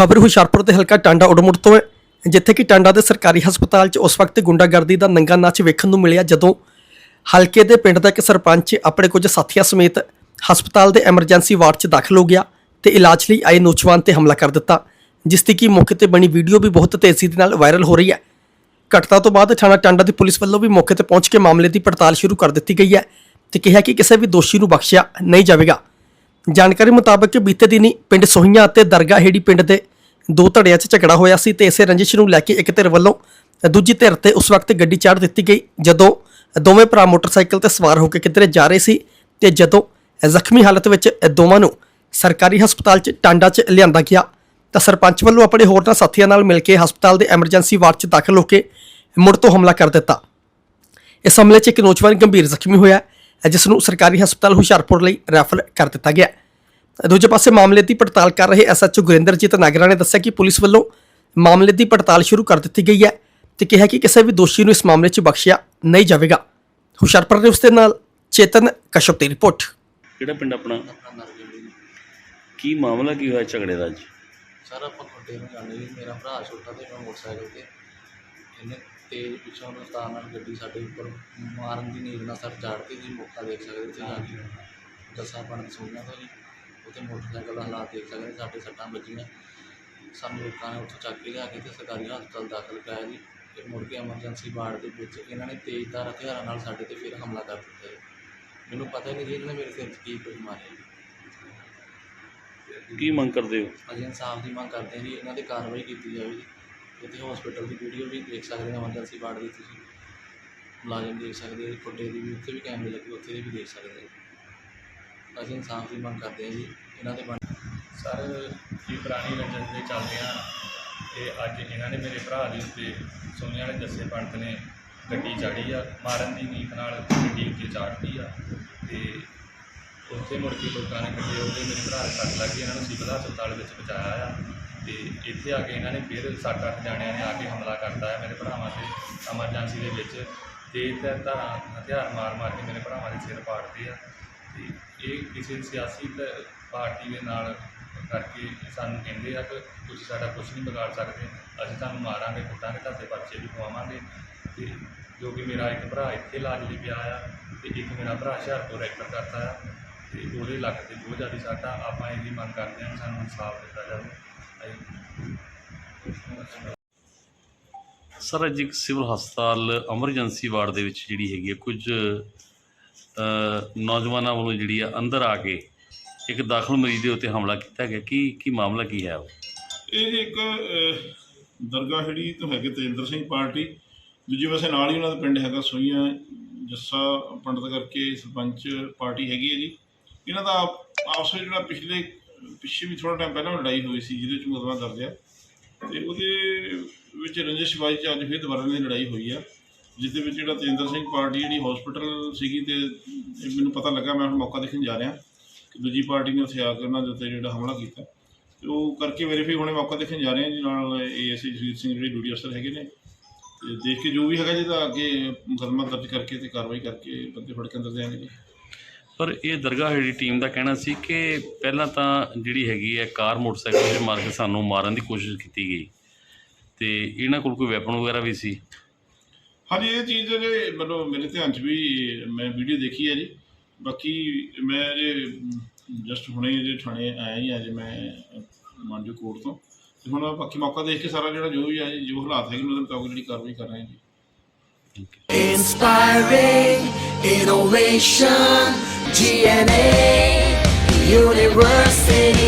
ਖਬਰ ਹੁਸ਼ਿਆਰਪੁਰ ਦੇ ਹਲਕਾ ਟਾਂਡਾ ਉੜਮੁੜ ਤੋਂ ਹੈ, ਜਿੱਥੇ ਕਿ ਟਾਂਡਾ ਦੇ ਸਰਕਾਰੀ ਹਸਪਤਾਲ 'ਚ ਉਸ ਵਕਤ ਗੁੰਡਾਗਰਦੀ ਦਾ ਨੰਗਾ ਨਾਚ ਵੇਖਣ ਨੂੰ ਮਿਲਿਆ ਜਦੋਂ ਹਲਕੇ ਦੇ ਪਿੰਡ ਦਾ ਇੱਕ ਸਰਪੰਚ ਆਪਣੇ ਕੁਝ ਸਾਥੀਆਂ ਸਮੇਤ ਹਸਪਤਾਲ ਦੇ ਐਮਰਜੈਂਸੀ ਵਾਰਡ 'ਚ ਦਾਖਲ ਹੋ ਗਿਆ ਤੇ ਇਲਾਜ ਲਈ ਆਏ ਨੌਜਵਾਨ ਤੇ ਹਮਲਾ ਕਰ ਦਿੱਤਾ, ਜਿਸ ਦੀ ਕਿ ਮੌਕੇ ਤੇ ਬਣੀ ਵੀਡੀਓ ਵੀ ਬਹੁਤ ਤੇਜ਼ੀ ਦੇ ਨਾਲ ਵਾਇਰਲ ਹੋ ਰਹੀ ਹੈ। ਘਟਨਾ ਤੋਂ ਬਾਅਦ ਥਾਣਾ ਟਾਂਡਾ ਦੀ ਪੁਲਿਸ ਵੱਲੋਂ ਵੀ ਮੌਕੇ ਤੇ ਪਹੁੰਚ ਕੇ ਮਾਮਲੇ ਦੀ ਪੜਤਾਲ ਸ਼ੁਰੂ ਕਰ ਦਿੱਤੀ ਗਈ ਹੈ ਤੇ ਕਿਹਾ ਕਿ ਕਿਸੇ ਵੀ ਦੋਸ਼ੀ ਨੂੰ ਬਖਸ਼ਿਆ ਨਹੀਂ ਜਾਵੇਗਾ। ਜਾਣਕਾਰੀ ਮੁਤਾਬਕ ਬੀਤੇ ਦਿਨੀ ਪਿੰਡ ਸੋਹੀਆਂ ਅਤੇ ਦਰਗਾਹੇੜੀ ਪਿੰਡ ਦੇ ਦੋ ਧੜਿਆਂ 'ਚ ਝਗੜਾ ਹੋਇਆ ਸੀ ਤੇ ਇਸੇ ਰੰਜਿਸ਼ ਨੂੰ ਲੈ ਕੇ ਇੱਕ ਧਿਰ ਵੱਲੋਂ ਦੂਜੀ ਧਿਰ ਤੇ ਉਸ ਵਕਤ ਗੱਡੀ ਚਾੜ ਦਿੱਤੀ ਗਈ, ਜਦੋਂ ਦੋਵੇਂ ਭਰਾ ਮੋਟਰਸਾਈਕਲ ਤੇ ਸਵਾਰ ਹੋ ਕੇ ਕਿਧਰੇ ਜਾ ਰਹੇ ਸੀ ਤੇ ਜਦੋਂ ਜ਼ਖਮੀ ਹਾਲਤ ਵਿੱਚ ਦੋਵਾਂ ਨੂੰ ਸਰਕਾਰੀ ਹਸਪਤਾਲ 'ਚ ਟਾਂਡਾ 'ਚ ਲਿਆਂਦਾ ਗਿਆ, ਤਾਂ ਸਰਪੰਚ ਵੱਲੋਂ ਆਪਣੇ ਹੋਰਨਾਂ ਸਾਥੀਆਂ ਨਾਲ ਮਿਲ ਕੇ ਹਸਪਤਾਲ ਦੇ ਐਮਰਜੈਂਸੀ ਵਾਰਡ 'ਚ ਦਾਖਲ ਹੋ ਕੇ ਮੁੜ ਤੋਂ ਹਮਲਾ ਕਰ ਦਿੱਤਾ। ਇਸ ਹਮਲੇ 'ਚ ਇੱਕ ਨੌਜਵਾਨ ਗੰਭੀਰ ਜ਼ਖਮੀ ਹੋਇਆ, ਜਿਸ ਨੂੰ ਸਰਕਾਰੀ ਹਸਪਤਾਲ ਹੁਸ਼ਿਆਰਪੁਰ ਲਈ ਰੈਫਰ ਕਰ ਦਿੱਤਾ ਗਿਆ। ਦੂਜੇ ਪਾਸੇ ਮਾਮਲੇ ਦੀ ਪੜਤਾਲ ਕਰ ਰਹੇ ਐਸਐਚਓ ਗੁਰਿੰਦਰਜੀਤ ਨਾਗਰਾ ਨੇ ਦੱਸਿਆ ਕਿ ਪੁਲਿਸ ਵੱਲੋਂ ਮਾਮਲੇ ਦੀ ਪੜਤਾਲ ਸ਼ੁਰੂ ਕਰ ਦਿੱਤੀ ਗਈ ਹੈ ਤੇ ਕਿਹਾ ਕਿ ਕਿਸੇ ਵੀ ਦੋਸ਼ੀ ਨੂੰ ਇਸ ਮਾਮਲੇ 'ਚ ਬਖਸ਼ਿਆ ਨਹੀਂ ਜਾਵੇਗਾ। ਹੁਸ਼ਿਆਰਪੁਰ ਦੇ ਨਾਲ ਚੇਤਨ ਕਸ਼ਪ ਦੀ ਰਿਪੋਰਟ। ਕਿਹੜਾ ਪਿੰਡ ਆਪਣਾ? ਕੀ ਮਾਮਲਾ ਕੀ ਹੋਇਆ ਝਗੜੇ ਦਾ ਅੱਜ? ਸਾਰਾ ਆਪਾਂ ਖੁੱਡੇ ਨੂੰ ਜਾਂਦੇ ਜੀ ਮੇਰਾ ਭਰਾ ਛੋਟਾ ਤੇ ਮੈਂ ਮੋਟਰਸਾਈਕਲ ਤੇ। ਇਹਨੇ ਤੇਜ਼ ਪਿੱਛੋਂ ਰਫਤਾਰ ਨਾਲ ਗੱਡੀ ਸਾਡੇ ਉੱਪਰ ਮਾਰਨ ਦੀ ਨੀਂਦ ਨਾਲ ਸਰ ਚਾੜਤੀ ਜੀ ਮੌਕਾ ਦੇਖ ਸਕਦੇ ਸੀ ਜਾ ਕੇ ਦੱਸਾਂ ਪਣ ਸੋਈਆਂ ਤੋਂ ਜੀ ਉੱਥੇ ਮੋਟਰਸਾਈਕਲ ਦਾ ਹਾਲਾਤ ਦੇਖ ਸਕਦੇ ਸਾਡੇ ਸੱਟਾਂ ਵੱਜੀਆਂ। ਸਾਨੂੰ ਲੋਕਾਂ ਨੇ ਉੱਥੋਂ ਚੱਕ ਕੇ ਲਿਆ ਕੇ ਤੇ ਸਰਕਾਰੀ ਹਸਪਤਾਲ ਦਾਖਲ ਕਰਾਇਆ ਜੀ। ਫਿਰ ਮੁੜ ਕੇ ਐਮਰਜੈਂਸੀ ਵਾਰਡ ਦੇ ਵਿੱਚ ਇਹਨਾਂ ਨੇ ਤੇਜ਼ਧਾਰ ਹਥਿਆਰਾਂ ਨਾਲ ਸਾਡੇ ਤੇ ਫਿਰ ਹਮਲਾ ਕਰ ਦਿੱਤਾ ਜੀ। ਮੈਨੂੰ ਪਤਾ ਹੀ ਨਹੀਂ ਜੀ ਇਹਨਾਂ ਨੇ ਮੇਰੇ ਸਿਰ 'ਚ ਕੀ ਕੁਝ ਮਾਰਿਆ ਜੀ। ਕੀ ਮੰਗ ਕਰਦੇ ਹੋ? ਅਸੀਂ ਇਨਸਾਫ ਦੀ ਮੰਗ ਕਰਦੇ ਹਾਂ ਜੀ ਇਹਨਾਂ ਤੇ ਕਾਰਵਾਈ ਕੀਤੀ ਜਾਵੇ ਜੀ। ਇੱਥੇ ਹਸਪੀਟਲ ਦੀ ਵੀਡੀਓ ਵੀ ਦੇਖ ਸਕਦੇ ਹੋ ਐਮਰਜੈਂਸੀ ਵਾਰਡ ਦੀ ਤੁਸੀਂ। ਮੁਲਾਜ਼ਮ ਦੇਖ ਸਕਦੇ ਹੋ ਫੁੱਟੇ ਦੀ ਵੀ ਉੱਥੇ ਵੀ ਕੈਮਰੇ ਲੱਗੇ ਉੱਥੇ ਦੀ ਵੀ ਦੇਖ ਸਕਦੇ ਹੋ ਅਸੀਂ ਇਨਸਾਫ ਦੀ ਮੰਗ ਕਰਦੇ ਹਾਂ ਜੀ, ਇਹਨਾਂ ਦੇ ਬਣ ਸਰ ਇਹ ਪੁਰਾਣੀ ਰੰਜਨ ਦੇ ਚੱਲਦੇ ਆ? ਤੇ ਅੱਜ ਇਹਨਾਂ ਨੇ ਮੇਰੇ ਭਰਾ ਦੇ ਉੱਤੇ ਸੋਨੀਆ ਵਾਲੇ ਜੱਸੇ ਪੰਡਤ ਨੇ ਗੱਡੀ ਚਾੜੀ ਆ, ਮਾਰਨ ਦੀ ਨੀਤ ਨਾਲ ਗੱਡੀ ਉੱਤੇ ਚਾੜਤੀ ਆ। ਤੇ ਉੱਥੇ ਮੁੜ ਕੇ ਲੋਕਾਂ ਨੇ ਇਕੱਠੇ ਹੋ ਕੇ ਮੇਰੇ ਭਰਾ ਦੇ ਸੱਟ ਲੱਗ ਗਈ, ਇਹਨਾਂ ਨੂੰ ਸਿਵਲ ਹਸਪਤਾਲ ਵਿੱਚ ਪਹੁੰਚਾਇਆ ਆ। ਤੇ ਇੱਥੇ ਆ ਕੇ ਇਹਨਾਂ ਨੇ ਫਿਰ ਸੱਤ ਅੱਠ ਜਾਣਿਆਂ ਨੇ ਆ ਕੇ ਹਮਲਾ ਕਰਤਾ ਹੈ ਮੇਰੇ ਭਰਾਵਾਂ ਤੇ ਐਮਰਜੈਂਸੀ ਦੇ ਵਿੱਚ। ਤੇ ਤੇ ਧਾਰਾਂ, ਹਥਿਆਰ ਮਾਰ ਮਾਰ ਕੇ ਮੇਰੇ ਭਰਾਵਾਂ ਦੇ ਸਿਰ ਪਾੜਦੇ ਆ। ਤੇ ਇਹ ਕਿਸੇ ਸਿਆਸੀ ਧ- ਪਾਰਟੀ ਦੇ ਨਾਲ ਕਰਕੇ ਸਾਨੂੰ ਕਹਿੰਦੇ ਆ ਕਿ ਤੁਸੀਂ ਸਾਡਾ ਕੁਝ ਨਹੀਂ ਵਿਗਾੜ ਸਕਦੇ, ਅਸੀਂ ਤੁਹਾਨੂੰ ਮਾਰਾਂਗੇ, ਕੁੱਟਾਂਗੇ, ਤੁਹਾਡੇ ਬੱਚੇ ਵੀ ਖਵਾਵਾਂਗੇ ਤੇ ਜੋ ਕਿ ਮੇਰਾ ਇੱਕ ਭਰਾ ਇੱਥੇ ਇਲਾਜ ਲਈ ਪਿਆ ਆ ਤੇ ਇੱਕ ਮੇਰਾ ਭਰਾ ਹੁਸ਼ਿਆਰਪੁਰ ਰੈਫਰ ਕਰਤਾ ਆ ਤੇ ਉਹਦੇ ਲੱਕ ਤੇ ਬਹੁਤ ਜ਼ਿਆਦਾ ਸੱਟ ਆ। ਆਪਾਂ ਇਹਦੀ ਮੰਗ ਕਰਦੇ ਹਾਂ ਕਿ ਸਾਨੂੰ ਇਨਸਾਫ ਦਿੱਤਾ ਜਾਵੇ। ਅਸੀਂ ਸਰ, ਅੱਜ ਇੱਕ ਸਿਵਲ ਹਸਪਤਾਲ ਐਮਰਜੈਂਸੀ ਵਾਰਡ ਦੇ ਵਿੱਚ ਜਿਹੜੀ ਹੈਗੀ ਹੈ ਕੁਝ ਨੌਜਵਾਨਾਂ ਵੱਲੋਂ ਜਿਹੜੀ ਆ ਅੰਦਰ ਆ ਕੇ ਇੱਕ ਦਾਖਲ ਮਰੀਜ਼ ਦੇ ਉੱਤੇ ਹਮਲਾ ਕੀਤਾ ਗਿਆ। ਕੀ ਕੀ ਮਾਮਲਾ ਕੀ ਹੈ ਉਹ? ਇਹ ਇੱਕ ਅਹ, ਦਰਗਾਹ ਜਿਹੜੀ ਤੋਂ ਹੈਗੇ ਤੇਜਿੰਦਰ ਸਿੰਘ ਪਾਰਟੀ ਦੂਜੇ ਪਾਸੇ ਨਾਲ ਹੀ ਉਹਨਾਂ ਦਾ ਪਿੰਡ ਹੈਗਾ ਸੋਈਆਂ ਜੱਸਾ ਪੰਡਤ ਕਰਕੇ ਸਰਪੰਚ ਪਾਰਟੀ ਹੈਗੀ ਹੈ ਜੀ। ਇਹਨਾਂ ਦਾ ਆਪਸ ਵਿੱਚ ਜਿਹੜਾ ਪਿਛਲੇ ਪਿੱਛੇ ਵੀ ਥੋੜਾ ਟਾਈਮ ਪਹਿਲਾਂ ਲੜਾਈ ਹੋਈ ਸੀ ਜਿਹਦੇ ਵਿੱਚ ਮੁਕੱਦਮਾ ਦਰਜ ਹੈ। ਤੇ ਉਹਦੇ ਵਿੱਚ ਰੰਜਿਸ਼ ਬਾਈ ਚ ਅੱਜ ਫਿਰ ਦੁਬਾਰਾ ਦੀ ਲੜਾਈ ਹੋਈ ਆ। ਜਿਸ ਦੇ ਵਿੱਚ ਜਿਹੜਾ ਤੇਜਿੰਦਰ ਸਿੰਘ ਪਾਰਟੀ ਜਿਹੜੀ ਹਸਪੀਟਲ ਸੀਗੀ ਤੇ ਇਹ ਮੈਨੂੰ ਪਤਾ ਲੱਗਾ, ਮੈਂ ਹੁਣ ਮੌਕਾ ਦੇਖਣ ਜਾ ਰਿਹਾ ਕਿ ਦੂਜੀ ਪਾਰਟੀ ਨੇ ਉੱਥੇ ਆ ਕੇ ਉਹਨਾਂ ਦੇ ਉੱਤੇ ਜਿਹੜਾ ਹਮਲਾ ਕੀਤਾ। ਤੇ ਉਹ ਕਰਕੇ ਵੈਰੀਫਾਈ ਹੋਣੇ ਮੌਕਾ ਦੇਖਣ ਜਾ ਰਹੇ ਹਾਂ ਜੀ, ਨਾਲ ਏਐਸਆਈ ਜਸਵੀਰ ਸਿੰਘ ਜਿਹੜੇ ਡਿਊਟੀ ਅਫਸਰ ਹੈਗੇ ਨੇ। ਤੇ ਦੇਖ ਕੇ ਜੋ ਵੀ ਹੈਗਾ ਜਿਹਦਾ ਅੱਗੇ ਮੁਕੱਦਮਾ ਦਰਜ ਕਰਕੇ ਤੇ ਕਾਰਵਾਈ ਕਰਕੇ ਬੰਦੇ ਫੜ ਕੇ ਅੰਦਰ ਦੇਣਗੇ ਜੀ ਪਰ ਇਹ ਦਰਗਾਹ ਜਿਹੜੀ ਟੀਮ ਦਾ ਕਹਿਣਾ ਸੀ ਕਿ ਪਹਿਲਾਂ ਤਾਂ ਜਿਹੜੀ ਹੈਗੀ ਹੈ ਕਾਰ ਮੋਟਰਸਾਈਕਲ ਜਿਹੜੇ ਮਾਰ ਕੇ ਸਾਨੂੰ ਮਾਰਨ ਦੀ ਕੋਸ਼ਿਸ਼ ਕੀਤੀ ਗਈ। ਤੇ ਇਹਨਾਂ ਕੋਲ ਕੋਈ ਵੈਪਨ ਵਗੈਰਾ ਵੀ ਸੀ? ਹਾਂਜੀ ਇਹ ਚੀਜ਼ ਜੇ ਮਤਲਬ ਮੇਰੇ ਧਿਆਨ 'ਚ ਵੀ ਮੈਂ ਵੀਡੀਓ ਦੇਖੀ ਹੈ ਜੀ ਬਾਕੀ ਮੈਂ ਜੇ ਜਸਟ ਹੁਣੇ ਜੇ ਥਾਣੇ ਆਇਆ ਹੀ ਅੱਜ ਮੈਂ ਮਾਨਜੋ ਕੋਰਟ ਤੋਂ ਤੇ ਹੁਣ ਬਾਕੀ ਮੌਕਾ ਦੇਖ ਕੇ ਸਾਰਾ ਜਿਹੜਾ ਜੋ ਵੀ ਹੈ ਜੀ, ਜੋ ਹਾਲਾਤ ਹੈਗੇ ਉਹਦੇ ਮੁਤਾਬਕ ਜਿਹੜੀ ਕਾਰਵਾਈ ਕਰ ਰਹੇ ਹਾਂ ਜੀ Inspiring innovation, GNA University.